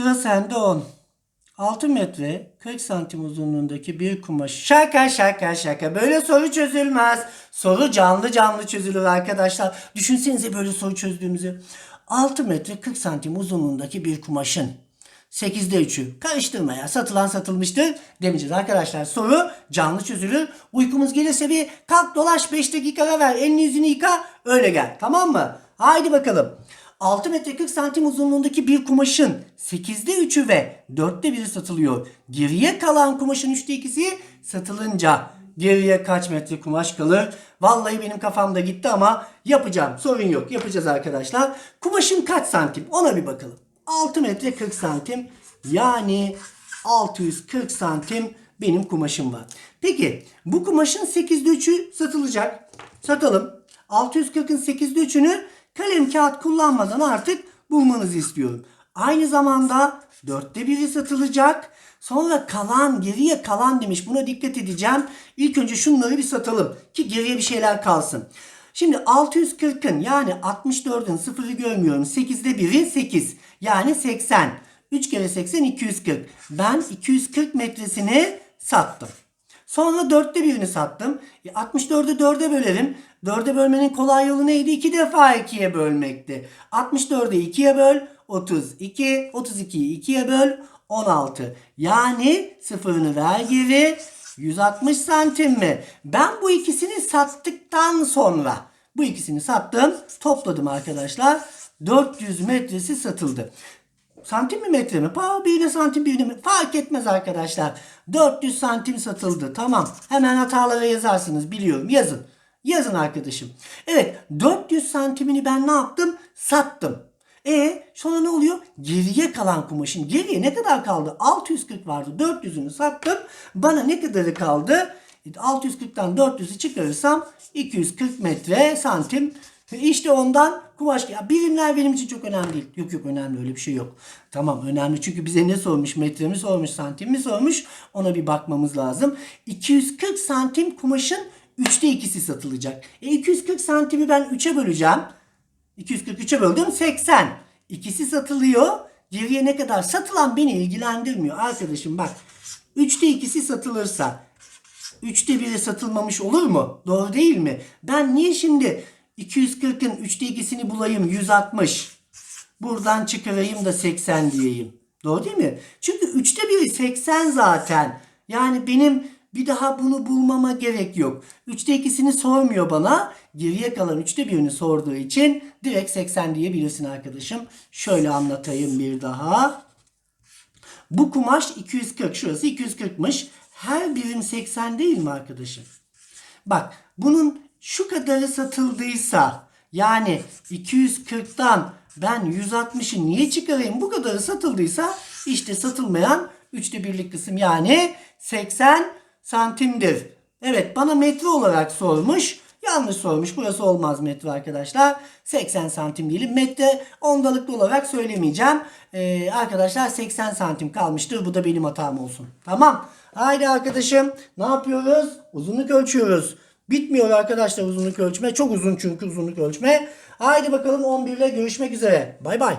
Sıra sende 10. 6 metre 40 santim uzunluğundaki bir kumaş. Şaka şaka şaka. Böyle soru çözülmez. Soru canlı canlı çözülür arkadaşlar. Düşünsenize böyle soru çözdüğümüzü. 6 metre 40 santim uzunluğundaki bir kumaşın 8'de 3'ü karıştırma ya satılan satılmıştır demeyeceğiz arkadaşlar. Soru canlı çözülür. Uykumuz gelirse bir kalk dolaş 5 dakika ver elini yüzünü yıka öyle gel tamam mı? Haydi bakalım. 6 metre 40 santim uzunluğundaki bir kumaşın 8'de 3'ü ve 4'te 1'i satılıyor. Geriye kalan kumaşın 3'te 2'si satılınca geriye kaç metre kumaş kalır? Vallahi benim kafamda gitti ama yapacağım. Sorun yok. Yapacağız arkadaşlar. Kumaşın kaç santim? Ona bir bakalım. 6 metre 40 santim. Yani 640 santim benim kumaşım var. Peki bu kumaşın 8'de 3'ü satılacak. Satalım. 640'ın 8'de 3'ünü kalem kağıt kullanmadan artık bulmanızı istiyorum. Aynı zamanda 4'te 1'i satılacak. Sonra kalan geriye kalan demiş. Buna dikkat edeceğim. İlk önce şunları bir satalım ki geriye bir şeyler kalsın. Şimdi 640'ın yani 64'ün sıfırı görmüyorum. 8'de 1'i 8. Yani 80. 3 kere 80 240. Ben 240 metresini sattım. Sonra dörtte birini sattım. E, 64'ü dörde bölerim. Dörde bölmenin kolay yolu neydi? İki defa ikiye bölmekti. 64'ü ikiye böl. 32. 32'yi ikiye böl. 16. Yani sıfırını ver geri. 160 santim mi? Ben bu ikisini sattıktan sonra bu ikisini sattım. Topladım arkadaşlar. 400 metresi satıldı. Santim mi metre mi? Pa birine santim birine mi? Fark etmez arkadaşlar. 400 santim satıldı. Tamam. Hemen hatalara yazarsınız. Biliyorum. Yazın. Yazın arkadaşım. Evet. 400 santimini ben ne yaptım? Sattım. E sonra ne oluyor? Geriye kalan kumaşın geriye ne kadar kaldı? 640 vardı. 400'ünü sattım. Bana ne kadarı kaldı? 640'tan 400'ü çıkarırsam 240 metre santim işte ondan kumaş. Ya birimler benim için çok önemli değil. Yok yok önemli öyle bir şey yok. Tamam önemli çünkü bize ne sormuş? Metre mi sormuş? Santim mi sormuş? Ona bir bakmamız lazım. 240 santim kumaşın 3'te 2'si satılacak. E 240 santimi ben 3'e böleceğim. 243'e böldüm 80. İkisi satılıyor. Geriye ne kadar satılan beni ilgilendirmiyor. Arkadaşım bak 3'te 2'si satılırsa 3'te 1'i satılmamış olur mu? Doğru değil mi? Ben niye şimdi 240'ın 3'te 2'sini bulayım 160. Buradan çıkarayım da 80 diyeyim. Doğru değil mi? Çünkü 3'te 1'i 80 zaten. Yani benim bir daha bunu bulmama gerek yok. 3'te 2'sini sormuyor bana. Geriye kalan 3'te 1'ini sorduğu için direkt 80 diyebilirsin arkadaşım. Şöyle anlatayım bir daha. Bu kumaş 240. Şurası 240'mış. Her birim 80 değil mi arkadaşım? Bak bunun şu kadarı satıldıysa yani 240'tan ben 160'ı niye çıkarayım? Bu kadarı satıldıysa işte satılmayan üçte birlik kısım yani 80 santimdir. Evet bana metre olarak sormuş. Yanlış sormuş. Burası olmaz metre arkadaşlar. 80 santim diyelim. Metre ondalıklı olarak söylemeyeceğim. Ee, arkadaşlar 80 santim kalmıştır. Bu da benim hatam olsun. Tamam. Haydi arkadaşım. Ne yapıyoruz? Uzunluk ölçüyoruz. Bitmiyor arkadaşlar uzunluk ölçme. Çok uzun çünkü uzunluk ölçme. Haydi bakalım 11 ile görüşmek üzere. Bay bay.